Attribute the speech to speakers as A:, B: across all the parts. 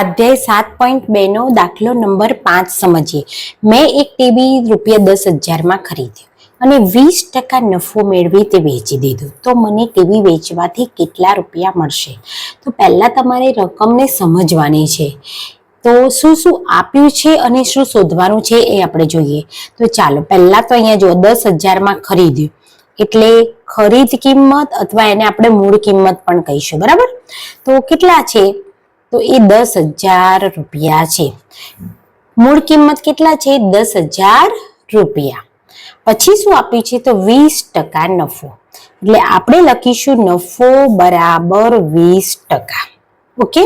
A: અધ્યાય સાત પોઈન્ટ બે નો દાખલો નંબર પાંચ સમજીએ. મેં એક ટીવી રૂપિયા દસ હજારમાં ખરીદ્યું અને વીસ ટકા નફો મેળવી તે વેચી દીધું. તો મને ટીવી વેચવાથી કેટલા રૂપિયા મળશે? તો પહેલાં તમારે રકમને સમજવાની છે. તો શું શું આપ્યું છે અને શું શોધવાનું છે એ આપણે જોઈએ. તો ચાલો, પહેલાં તો અહીંયા જો દસ હજારમાં ખરીદ્યું. એટલે ખરીદ કિંમત અથવા એને આપણે મૂળ કિંમત પણ કહીશું, બરાબર? તો કેટલા છે? તો એ દસ હજાર રૂપિયા છે. મૂળ કિંમત કેટલા છે? દસ હજાર રૂપિયા. પછી શું આપ્યું છે? તો વીસ ટકા નફો. એટલે આપણે લખીશું નફો બરાબર વીસ ટકા. ઓકે?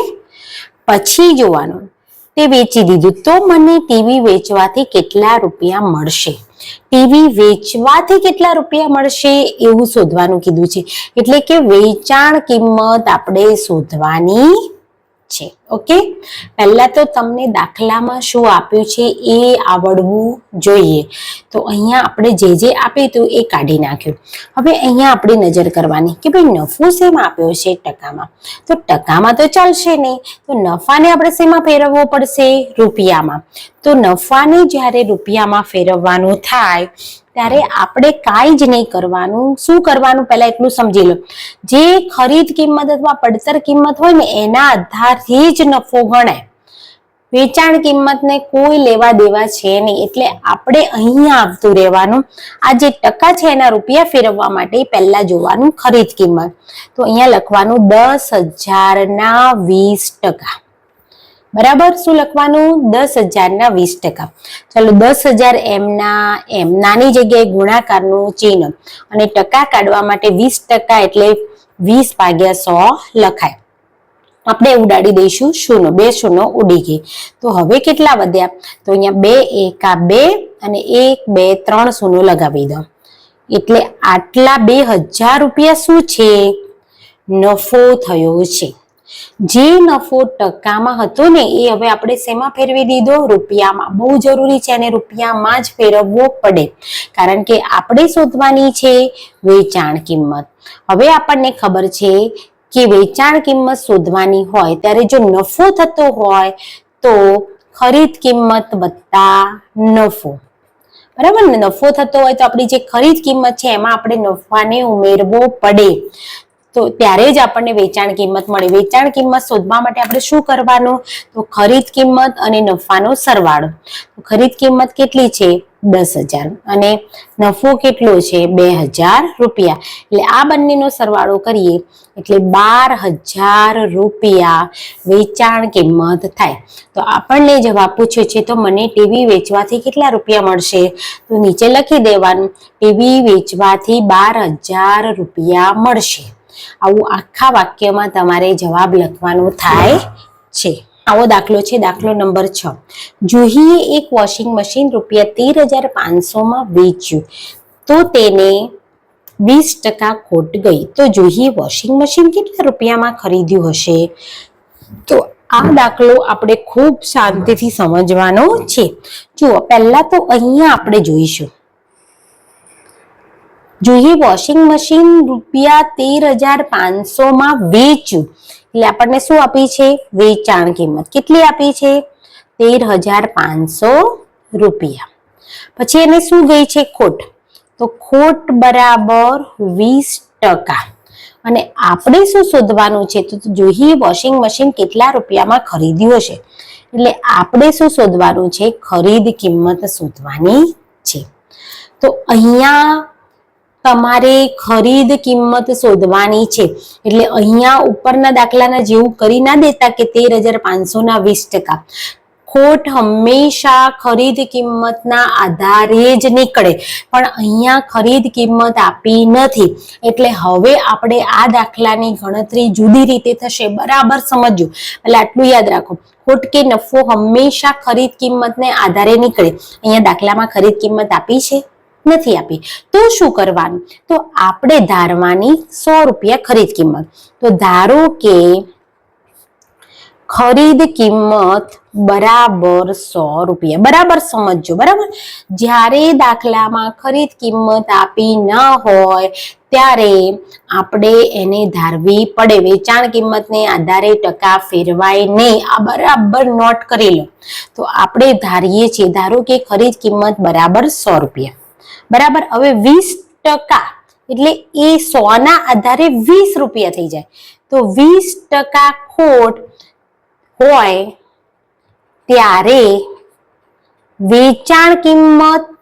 A: પછી જોવાનું. તે વેચી દીધું. તો મને ટીવી વેચવાથી કેટલા રૂપિયા મળશે? ટીવી વેચવાથી કેટલા રૂપિયા મળશે? એવું શોધવાનું કીધું છે. એટલે કે વેચાણ કિંમત આપણે શોધવાની છે ઓકે? પહેલા તો તમને દાખલામાં શું આપ્યું છે એ આવડવું જોઈએ. તો અહીંયા આપણે જે જે આપ્યું હતું એ કાઢી નાખ્યું. હવે અહીંયા આપણે નજર કરવાની કે ભાઈ નફો શેમાં આપ્યો છે ટકામાં? તો ટકામાં તો ચાલશે નહીં. તો નફાને આપણે શેમાં ફેરવવો પડશે? રૂપિયામાં. તો નફાને જ્યારે રૂપિયામાં ફેરવવાનું થાય, ત્યારે આપણે કાંઈ જ નહીં કરવાનું. શું કરવાનું? પહેલા એટલું સમજી લો. જે ખરીદ કિંમત અથવા પડતર કિંમત હોય ને, એના આધારથી જ નફો ગણાય વેચાણ કિંમતને કોઈ લેવા દેવા છે નહીં, એટલે આપણે અહીંયા આવતું રહેવાનું. આ જે ટકા છે એના રૂપિયા ફેરવવા માટે પહેલા જોવાનું ખરીદ કિંમત. તો અહીંયા લખવાનું દસ હજારના વીસ ટકા. બરાબર? શું લખવાનું? દસ હજારના વીસ ટકા. ચાલો, દસ હજાર એમના, એમ, નાની જગ્યાએ ગુણાકારનું ચિહ્ન. અને ટકા કાઢવા માટે વીસ ટકા એટલે વીસ ભાગ્યા સો લખાય. આપણે ઉડાડી દઈશું શૂનો, બે શૂનો ઉડી ગઈ. તો હવે કેટલા વધ્યા? તો અહીંયા બે, એકા બે અને એક, બે, ત્રણ શૂનો લગાવી દો. એટલે આટલા બે હજાર રૂપિયા શું છે? નફો થયો છે. જે નફો ટકામાં હતો ને, એ હવે આપણે શેમાં ફેરવી દીધો? રૂપિયામાં. બહુ જરૂરી છે અને રૂપિયામાં જ ફેરવવો પડે. કારણ કે આપણે શોધવાની છે વેચાણ કિંમત. હવે આપણને ખબર છે કે વેચાણ કિંમત શોધવાની હોય, ત્યારે જો નફો થતો હોય, તો ખરીદ કિંમત વત્તા નફો. બરાબર ને? નફો થતો હોય તો આપણી જે ખરીદ કિંમત છે, એમાં આપણે નફાને ઉમેરવો પડે. તો ત્યારે જ આપણને વેચાણ કિંમત મળે. વેચાણ કિંમત શોધવા માટે આપણે શું કરવાનું? તો ખરીદ કિંમત અને નફાનો સરવાળો. ખરીદ કિંમત કેટલી છે? દસ હજાર. અને નફો કેટલો છે? બે હજાર રૂપિયા. એટલે આ બંનેનો સરવાળો કરીએ, એટલે બાર હજાર રૂપિયા વેચાણ કિંમત થાય. તો આપણને જવાબ પૂછ્યો છે, તો મને ટીવી વેચવાથી કેટલા રૂપિયા મળશે? તો નીચે લખી દેવાનું, ટીવી વેચવાથી બાર હજાર રૂપિયા મળશે. આવું આખા વાક્યમાં તમારે જવાબ લખવાનો થાય છે. આવો દાખલો છે, દાખલો નંબર છ. જુહીએ એક વોશિંગ મશીન રૂપિયા તેર હજાર પાંચસોમાં વેચ્યું. તો તેને વીસ ટકા ખોટ ગઈ. તો જુહીએ વોશિંગ મશીન કેટલા રૂપિયામાં ખરીદ્યું હશે? તો આ દાખલો આપણે ખૂબ શાંતિથી સમજવાનો છે. જુઓ, પહેલાં તો અહીંયા આપણે જોઈશું. જોઈએ વોશિંગ મશીન રૂપિયા તેર હજાર પાંચસો માં વેચ્યું. એટલે આપણને શું આપી છે? વેચાણ કિંમત. કેટલી આપી છે? તેર હજાર પાંચસો રૂપિયા. પછી એને શું ગઈ છે ખોટ? તો ખોટ બરાબર વીસ ટકા. અને આપણે શું શોધવાનું છે? તો જોઈએ વોશિંગ મશીન કેટલા રૂપિયામાં ખરીદ્યું હશે? એટલે આપણે શું શોધવાનું છે? ખરીદ કિંમત શોધવાની છે. તો અહીંયા તમારે ખરીદ કિંમત શોધવાની છે. એટલે અહીંયા ઉપરના દાખલાના જેવું કરી ના દેતા કે તેર હજાર પાંચસો ના વીસ ટકા. ખોટ હંમેશા ખરીદ કિંમતના આધારે જ નીકળે. પણ અહીંયા ખરીદ કિંમત આપી નથી. એટલે હવે આપણે આ દાખલાની ગણતરી જુદી રીતે થશે. બરાબર સમજ્યું એટલે આટલું યાદ રાખો. ખોટ કે નફો હંમેશા ખરીદ કિંમતને આધારે નીકળે. અહીંયા દાખલામાં ખરીદ કિંમત આપી છે. નથી આપી. તો શું કરવાનું? તો આપણે ધારવાની સો રૂપિયા ખરીદ કિંમત. તો ધારો કે ખરીદ કિંમત બરાબર સો રૂપિયા. બરાબર સમજજો, બરાબર? જ્યારે દાખલામાં ખરીદ કિંમત આપી ન હોય, ત્યારે આપણે એને ધારવી પડે. વેચાણ કિંમતને આધારે ટકા ફેરવાય નહીં. આ બરાબર નોટ કરી લો. તો આપણે ધારીએ છીએ, ધારો કે ખરીદ કિંમત બરાબર સો રૂપિયા. બરાબર? હવે વીસ ટકા, એટલે એ સોના આધારે વીસ રૂપિયા થઈ જાય. તો વીસ ટકા ખોટ હોય ત્યારે વેચાણ કિંમત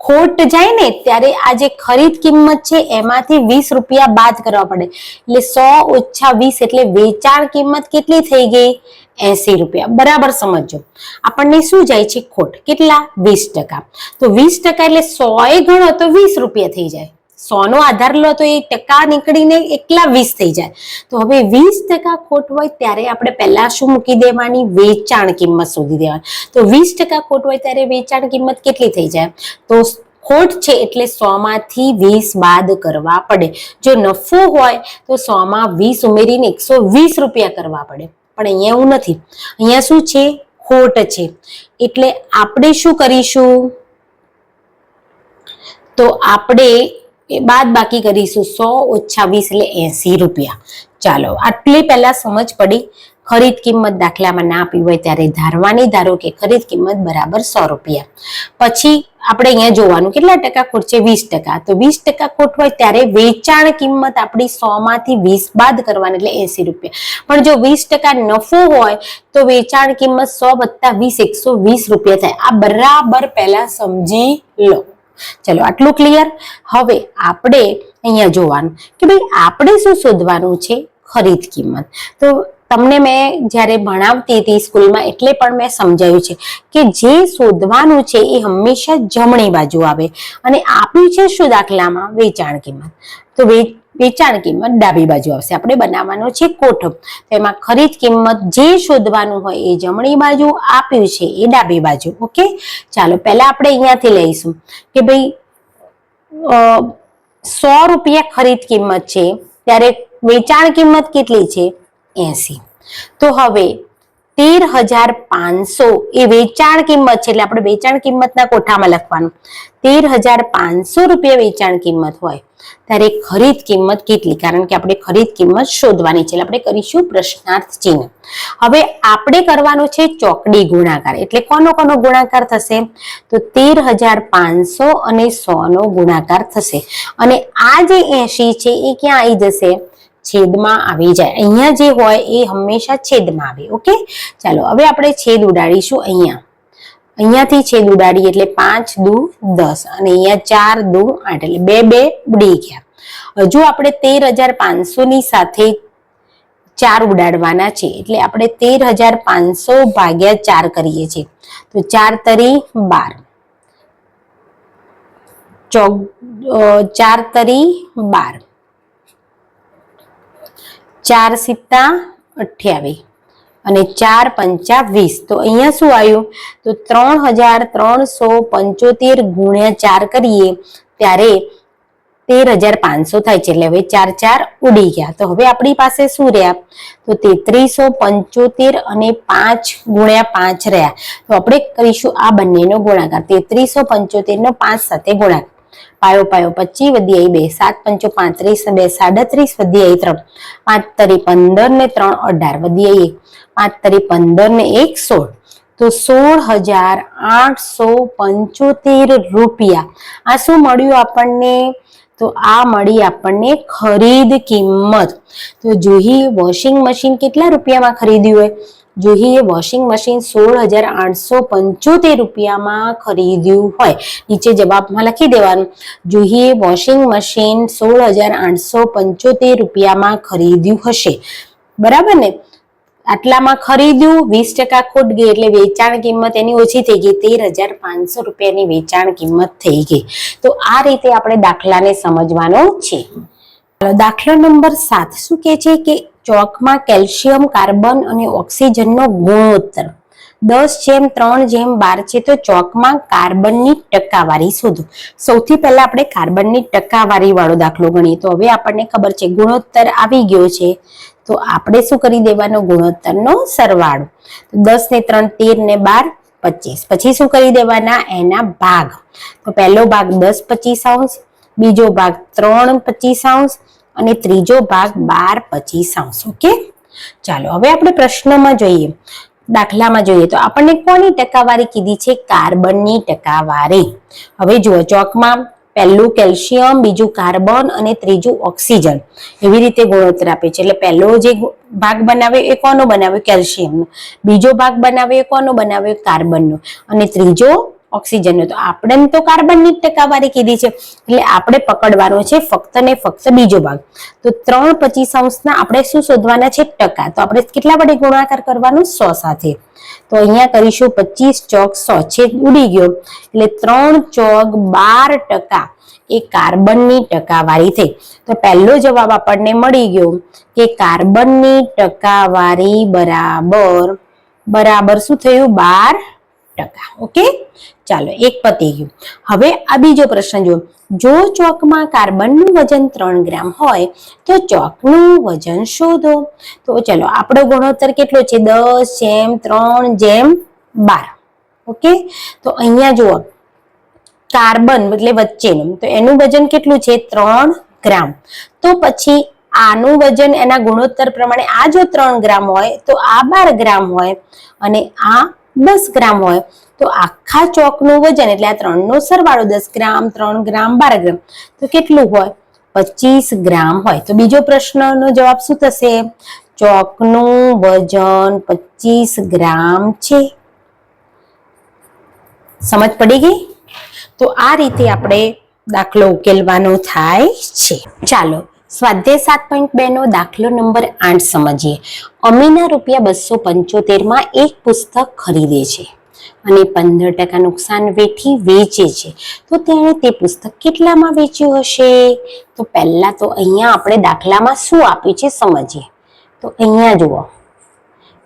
A: ખોટ જાય ને ત્યારે આ જે ખરીદ કિંમત છે એમાંથી વીસ રૂપિયા બાદ કરવા પડે. એટલે સો ઓછા વીસ એટલે વેચાણ કિંમત કેટલી થઈ ગઈ? એસી રૂપિયા. બરાબર સમજો. આપણને શું જાય છે? ખોટ. કેટલા? વીસ ટકા. તો વીસ ટકા એટલે સો એ ગણો તો વીસ રૂપિયા થઈ જાય. સો નો આધાર લો તો એ ટકા નીકળીને એકલા વીસ થઈ જાય. તો હવે વીસ ટકા ખોટ હોય ત્યારે આપણે પહેલા શું મૂકી દેવાની? વેચાણ કિંમત શોધી દેવાની. તો વીસ ટકા ખોટ હોય ત્યારે વેચાણ કિંમત કેટલી થઈ જાય? તો ખોટ છે એટલે સો માંથી વીસ બાદ કરવા પડે. જો નફો હોય તો સો માં વીસ ઉમેરીને એકસો વીસ રૂપિયા કરવા પડે. પણ અહીંયા એવું નથી. અહીંયા શું છે? ખોટ છે. એટલે આપણે શું કરીશું? તો આપણે બાદ બાકી કરીશું સો ઓછા વીસ એટલે એસી રૂપિયા. ચાલો, આટલી પહેલા સમજ પડી. ખરીદ કિંમત દાખલામાં ના આપી હોય ત્યારે ધારવાની ધારો કે ખરીદ કિંમત બરાબર સો રૂપિયા. પછી આપણે અહીંયા જોવાનું કેટલા ટકા ખોટ છે? વીસ ટકા. તો વીસ ટકા ખોટ હોય ત્યારે વેચાણ કિંમત આપણી સો માંથી વીસ બાદ કરવાની એટલે એસી રૂપિયા. પણ જો વીસ ટકા નફો હોય તો વેચાણ કિંમત સો વત્તા વીસ, એકસો વીસ રૂપિયા થાય. આ બરાબર પહેલા સમજી લો. ચલો, આટલું ક્લિયર હવે આપણે અહીંયા જોવાનું કે ભાઈ આપણે શું શોધવાનું છે ખરીદ કિંમત? તો તમને મેં જ્યારે ભણાવતી હતી સ્કૂલમાં, એટલે પણ મેં સમજાવ્યું છે કે જે શોધવાનું છે એ હંમેશા જમણી બાજુ આવે. અને આપ્યું છે શું દાખલામાં? વેચાણ કિંમત. તો વેચાણ કિંમત ડાબી બાજુ આવશે. આપણે બનાવવાનો છે કોઠો. તો એમાં ખરીદ કિંમત જે શોધવાનું હોય એ જમણી બાજુ આપ્યું છે, એ ડાબી બાજુ. ઓકે? ચાલો, પહેલા આપણે અહીંયાથી લઈશું કે ભાઈ સો રૂપિયા ખરીદ કિંમત છે. ત્યારે વેચાણ કિંમત કેટલી છે? એસી. તો હવે તેર હજાર પાંચસો એ વેચાણ કિંમત છે, એટલે આપણે વેચાણ કિંમતના કોઠામાં લખવાનું. તેર હજાર પાંચસો રૂપિયા વેચાણ કિંમત હોય, ત્યારે ખરીદ કિંમત કેટલી? કારણ કે આપણે ખરીદ કિંમત શોધવાની છે, એટલે આપણે કરીશું પ્રશ્નાર્થ ચિહ્ન. હવે આપણે કરવાનો છે ચોકડી ગુણાકાર. એટલે કોનો કોનો ગુણાકાર થશે? તો તેર હજાર પાંચસો અને સો નો ગુણાકાર થશે. અને આ જે એસી છે, એ ક્યાં આવી જશે? છેદમાં આવી જાય. અહીંયા જે હોય એ હંમેશા છેદમાં આવે ઓકે ચાલો, હવે આપણે છેદ ઉડાડીશું અહીંયા. અહીંયાથી છેદ ઉડાડીએ એટલે પાંચ દુ દસ, અને અહીંયા ચાર દુ આઠ, એટલે બે બે ઉડી ગયા. હજુ આપણે તેર હજાર પાંચસો ની સાથે ચાર ઉડાડવાના છે, એટલે આપણે તેર હજાર પાંચસો ભાગ્યા ચાર કરીએ છીએ. તો ચાર તરી બાર. ચોક ચાર તરી બાર. ચાર સિત્તા અઠ્યાવીસ અને ચાર પંચા વીસ. તો અહીંયા શું આવ્યું? તો ત્રણ હજાર ત્રણસો પંચોતેર ગુણ્યા ચાર કરીએ ત્યારે તેર હજાર પાંચસો થાય છે. એટલે હવે ચાર ચાર ઉડી ગયા. તો હવે આપણી પાસે શું રહ્યા? તો તેત્રીસો પંચોતેર અને પાંચ ગુણ્યા પાંચ રહ્યા. તો આપણે કરીશું આ બંનેનો ગુણાકાર. તેત્રીસો પંચોતેર નો પાંચ સાથે ગુણાકાર. પાયો પાયો પચી વધી આવી બે, સાત પંચો પાંત્રીસ, બે સાડત્રીસ વધી આવી ત્રણ. પાંચ તરી પંદર ને ત્રણ અઢાર વધી આવી પાંચ તરી પંદર ને એક સોળ. તો સોળ હજાર આઠસો પંચોતેર રૂપિયા. આ શું મળ્યું આપણને? તો આ મળી આપણને ખરીદ કિંમત. તો જુહી વોશિંગ મશીન કેટલા રૂપિયામાં ખરીદ્યું હોય? જુહીએ વોશિંગ મશીન સોળ હજાર આઠસો પંચોતેર રૂપિયામાં ખરીદ્યું હોય. નીચે જવાબમાં લખી દેવાનું. જુહીએ વોશિંગ મશીન સોળ હજાર આઠસો પંચોતેર રૂપિયામાં ખરીદ્યું હશે. બરાબર ને? આટલામાં ખરીદ્યું, વીસ ટકા ખોટ ગઈ એટલે વેચાણ કિંમત એની ઓછી થઈ ગઈ. તેર હજાર પાંચસો રૂપિયાની વેચાણ કિંમત થઈ ગઈ. તો આ રીતે આપણે દાખલાને સમજવાનો છે. દાખલો નંબર સાત. શું કે છે કે ચોકમાં કેલ્શિયમ, કાર્બન અને ઓક્સિજનનો ગુણોત્તર. દસ જેમ ત્રણ જેમ બાર છે તો ચોકમાં કાર્બનની ટકાવારી શોધો. સૌથી પહેલા આપણે કાર્બનની ટકાવારી વાળો દાખલો ગણીએ. તો હવે આપણને ખબર છે ગુણોત્તર આવી ગયો છે. તો આપણે શું કરી દેવાનો? ગુણોત્તરનો સરવાળો. દસ ને ત્રણ, તેર ને બાર, પચીસ. પછી શું કરી દેવાના? એના ભાગ. તો પહેલો ભાગ દસ પચીસ અંશ, બીજો ભાગ ત્રણ પચીસ અંશ અને ત્રીજો ભાગ બાર પચીસ અંશ ઓકે? ચાલો, હવે આપણે પ્રશ્નમાં જોઈએ. દાખલામાં જોઈએ તો આપણને કોની ટકાવારી કીધી છે? કાર્બનની ટકાવારી. હવે જુઓ, ચોકમાં પહેલું કેલ્શિયમ, બીજું કાર્બન અને ત્રીજું ઓક્સિજન. એવી રીતે ગુણોત્તર આપે છે. એટલે પહેલો જે ભાગ બનાવ્યો એ કોનો બનાવ્યો? કેલ્શિયમનો. બીજો ભાગ બનાવ્યો એ કોનો? બનાવ્યો કાર્બનનો. અને ત્રીજો ઓક્સિજનનો તો આપણે તો કાર્બનની ટકાવારી કીધી છે. એટલે આપણે પકડવાનો છે ફક્ત ને ફક્ત બીજો ભાગ. તો ત્રણ પચીસ અંશના આપણે શું શોધવાના છે? ટકા. તો આપણે કેટલા વડે ગુણાકાર કરવાનો? સો સાથે. તો અહીંયા કરીશું પચીસ ચોક સો. છે ઉડી ગયો. એટલે ત્રણ ચોક બાર ટકા એ કાર્બનની ટકાવારી થઈ. તો પહેલો જવાબ આપણને મળી ગયો કે કાર્બનની ટકાવારી બરાબર બરાબર શું થયું? બાર ટકા ઓકે ચાલો, એક પતી ગયું. હવે આ બીજો પ્રશ્ન જો જો ચોકમાં કાર્બનનું વજન ત્રણ ગ્રામ હોય, તો ચોકનું વજન શોધો. તો ચલો, આપણો ગુણોત્તર કેટલો છે? દસ, જેમ, ત્રણ, જેમ, બાર. ઓકે તો અહીંયા જુઓ. કાર્બન એટલે વચ્ચેનું. તો એનું વજન કેટલું છે? ત્રણ ગ્રામ. તો પછી આનું વજન, એના ગુણોત્તર પ્રમાણે આ જો ત્રણ ગ્રામ હોય, તો આ બાર ગ્રામ હોય, અને આ દસ ગ્રામ હોય, તો આખા ચોકનું વજન એટલે આ ત્રણનો સરવાળો દસ ગ્રામ, ત્રણ ગ્રામ, બાર ગ્રામ, તો કેટલું હોય? પચીસ ગ્રામ હોય. તો બીજો પ્રશ્નનો જવાબ શું થશે? ચોકનું વજન પચીસ ગ્રામ છે. સમજ પડી ગઈ? તો આ રીતે આપણે દાખલો ઉકેલવાનો થાય છે. ચાલો સ્વાધ્યાય સાત પોઈન્ટ બે નો દાખલો નંબર આઠ સમજીએ. અમીના રૂપિયા બસો પંચોતેરમાં એક પુસ્તક ખરીદે છે અને પંદર ટકા નુકસાન વેઠી વેચે છે. તો તેણે તે પુસ્તક કેટલામાં વેચ્યું હશે? તો પહેલા તો અહીંયા આપણે દાખલામાં શું આપ્યું છે સમજીએ. તો અહીંયા જુઓ.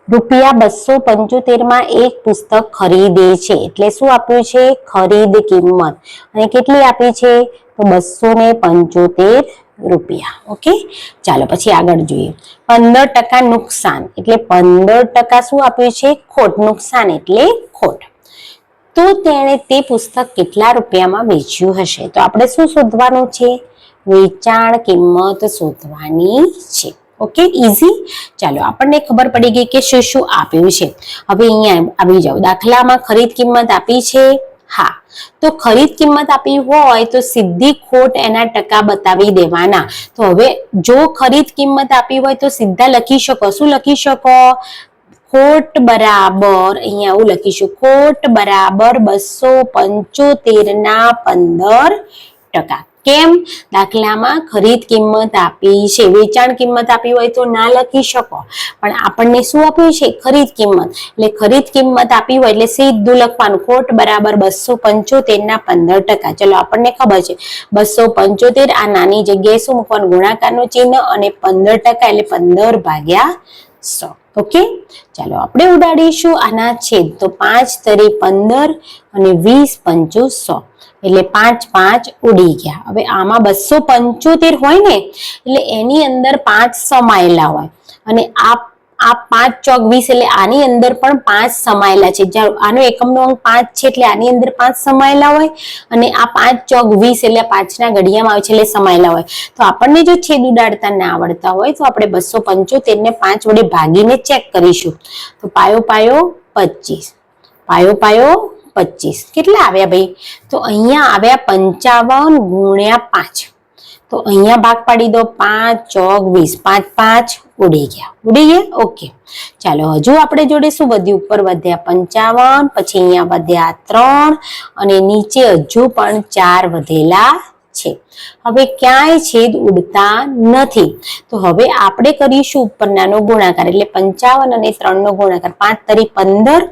A: રૂપિયા બસો પંચોતેરમાં એક પુસ્તક ખરીદે છે. એટલે શું આપ્યું છે? ખરીદ કિંમત. અને કેટલી આપી છે? તો બસો ને પંચોતેર રૂપિયા. ઓકે ચાલો પછી આગળ જોઈએ. પંદર ટકા નુકસાન. એટલે પંદર ટકા શું આપ્યું છે? ખોટ. નુકસાન એટલે ખોટ. તો તેણે તે પુસ્તક કેટલા રૂપિયામાં વેચ્યું હશે? તો આપણે શું શોધવાનું છે? વેચાણ કિંમત શોધવાની છે. ઓકે ઈઝી ચાલો, આપણને ખબર પડી ગઈ કે શું શું આપ્યું છે. હવે અહીંયા આવી જાઓ. દાખલામાં ખરીદ કિંમત આપી છે. હા, તો ખરીદ કિંમત આપી હોય તો સીધી ખોટ એના ટકા બતાવી દેવાના. તો હવે જો ખરીદ કિંમત આપી હોય તો સીધા લખી શકો. શું લખી શકો? ખોટ બરાબર, અહીંયા આવું લખીશું. ખોટ બરાબર બસો પંચોતેર ના પંદર ટકા. કેમ? દાખલામાં ખરીદ કિંમત આપી છે, વેચાણ કિંમત આપી હોય તો ના લખી શકો. પણ આપણને શું આપ્યું છે? ખરીદ કિંમત. એટલે ખરીદ કિંમત આપી હોય એટલે સીધું લખવાનું. ખોટ બરાબર બસો પંચોતેર ના પંદર ટકા. ચલો, આપણને ખબર છે. બસો પંચોતેર આ નાની જગ્યાએ શું મૂકવાનું? ગુણાકારનું ચિહ્ન અને પંદર ટકા એટલે પંદર ભાગ્યા સો. ઓકે? ચાલો, આપણે ઉડાડીશું આના છેદ. તો પાંચ તરી પંદર અને વીસ પંચો સો. એટલે પાંચ પાંચ ઉડી ગયા. હવે આમાં બસો પંચોતેર હોય ને, એટલે એની અંદર પાંચ સમાયેલા હોય. અને આ આ પાંચ ચોક વીસ, એટલે આની અંદર પણ પાંચ સમાયેલા છે. જ્યાં આનો એકમનો અંક પાંચ છે, એટલે આની અંદર પાંચ સમાયેલા હોય. અને આ પાંચ ચોક વીસ, એટલે પાંચના ઘડિયામાં આવે છે, એટલે સમાયેલા હોય. તો આપણને જો છેદ ઉડાડતા ના આવડતા હોય, તો આપણે બસો પંચોતેર ને પાંચ વડે ભાગીને ચેક કરીશું. તો પાયો પાયો પચીસ. પાયો પાયો પચીસ. કેટલા આવ્યા ભાઈ? તો અહીંયા આવ્યા પંચાવન ગુણ્યા પાંચ. તો અહીંયા ભાગ પાડી દો, પાંચ, ચોક, વીસ. પાંચ પાંચ, ઉડી ગયા. ઉડી ગયા? ઓકે. ચાલો, હજુ આપણે જોડે શું વધ્યું ઉપર વધ્યા પંચાવન, પછી અહીંયા વધ્યા ત્રણ, અને નીચે હજુ પણ ચાર વધેલા છે. હવે ક્યાંય છેદ ઉડતા નથી. તો હવે આપણે કરીશું ઉપરનાનો ગુણાકાર. એટલે પંચાવન અને ત્રણનો ગુણાકાર. પાંચ તરી પંદર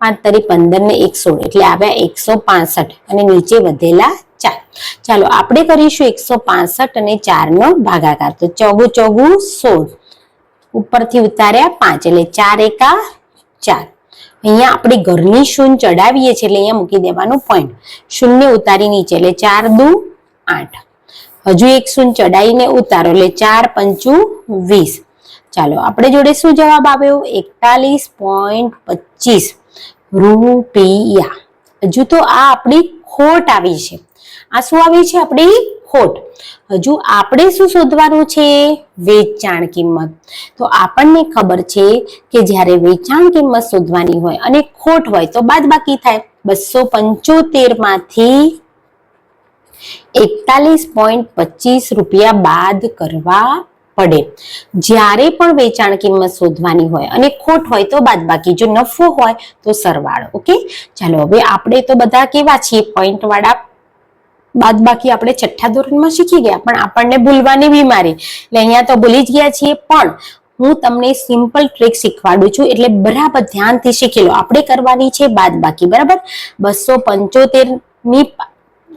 A: પાંચ તરી પંદર ને એકસો એટલે આવ્યા એકસો પાસઠ અને નીચે વધેલા ચાર. ચાલો આપણે કરીશું એકસો પાસઠ અને ચાર નો ભાગાકાર. તો ચોગુ ચોગુ સોળ. ઉપરથી ઉતાર્યા પાંચ એટલે ચાર એકા ચાર. અહીંયા આપણે ઘરની શૂન્ય ચડાવીએ છીએ એટલે અહીંયા મૂકી દેવાનું પોઈન્ટ શૂન્ય ઉતારી નીચે એટલે ચાર દુ આઠ. હજુ એક શૂન્ય ચડાવીને ઉતારો એટલે ચાર પંચુ વીસ. ચાલો, આપણે જોડે શું જવાબ આવ્યો? એકતાલીસ પોઈન્ટ પચીસ. રૂપિયા. હજુ તો આ આપણી ખોટ આવી છે. આ શું આવી છે આપણી ખોટ? હજુ આપણે શું શોધવાનું છે? વેચાણ કિંમત. તો આપણને ખબર છે કે જ્યારે વેચાણ કિંમત શોધવાની હોય અને ખોટ હોય તો બાદ બાકી થાય. બસો પંચોતેરમાંથી એકતાલીસ પોઈન્ટ પચીસ રૂપિયા બાદ કરવા પડે. જ્યારે પણ વેચાણ કિંમત શોધવાની હોય અને ખોટ હોય તો બાદ બાકી જો નફો હોય તો સરવાળો, ઓકે? ચાલો હવે આપણે તો બધા કેવા છીએ? પોઈન્ટ વાળા બાદ બાકી આપણે છઠ્ઠા ધોરણમાં શીખી ગયા, પણ આપણને ભૂલવાની બીમારી એટલે અહીંયા તો ભૂલી જ ગયા છીએ, પણ હું તમને સિમ્પલ ટ્રીક શીખવાડું છું, એટલે બરાબર ધ્યાનથી શીખી લો. આપણે કરવાની છે બાદ બાકી બરાબર? બસો પંચોતેરની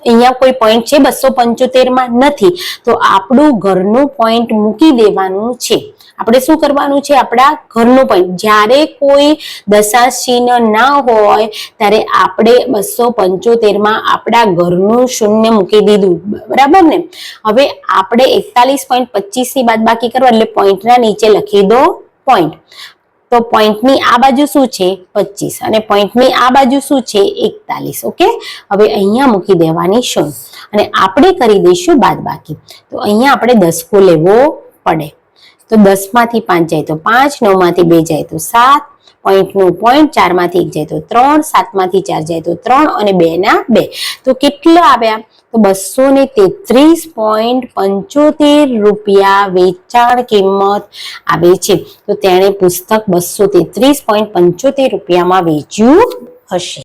A: અહીંયા કોઈ પોઈન્ટ છે બસો પંચોતેરમાં નથી. તો આપણું ઘરનું પોઈન્ટ મૂકી દેવાનું છે. આપણે શું કરવાનું છે? આપણા ઘરનું પોઈન્ટ જ્યારે કોઈ દશાંશ ના હોય, ત્યારે આપણે બસો પંચોતેરમાં આપણા ઘરનું શૂન્ય મૂકી દીધું. બરાબર ને? હવે આપણે એકતાલીસ પોઈન્ટ પચીસની બાદ બાકી કરવા એટલે પોઈન્ટના નીચે લખી દો પોઈન્ટ તો પોઈન્ટની આ બાજુ શું છે? પચીસ. અને પોઈન્ટની આ બાજુ શું છે? એકતાલીસ. ઓકે? હવે અહીંયા મૂકી દેવાની શું? અને આપણે કરી દઈશું બાદ બાકી તો અહીંયા આપણે દસકો લેવો પડે. તો દસમાંથી પાંચ જાય તો પાંચ નવમાંથી બે જાય તો સાત પોઈન્ટનું પોઈન્ટ ચારમાંથી એક જાય તો ત્રણ સાતમાંથી ચાર જાય તો ત્રણ અને બે ના બે. તો કેટલા આવ્યા? તો બસો ને તેત્રીસ પોઈન્ટ પંચોતેર રૂપિયા વેચાણ કિંમત આવે છે. તો તેણે પુસ્તક બસો તેત્રીસ પોઈન્ટ પંચોતેર રૂપિયામાં વેચ્યું હશે.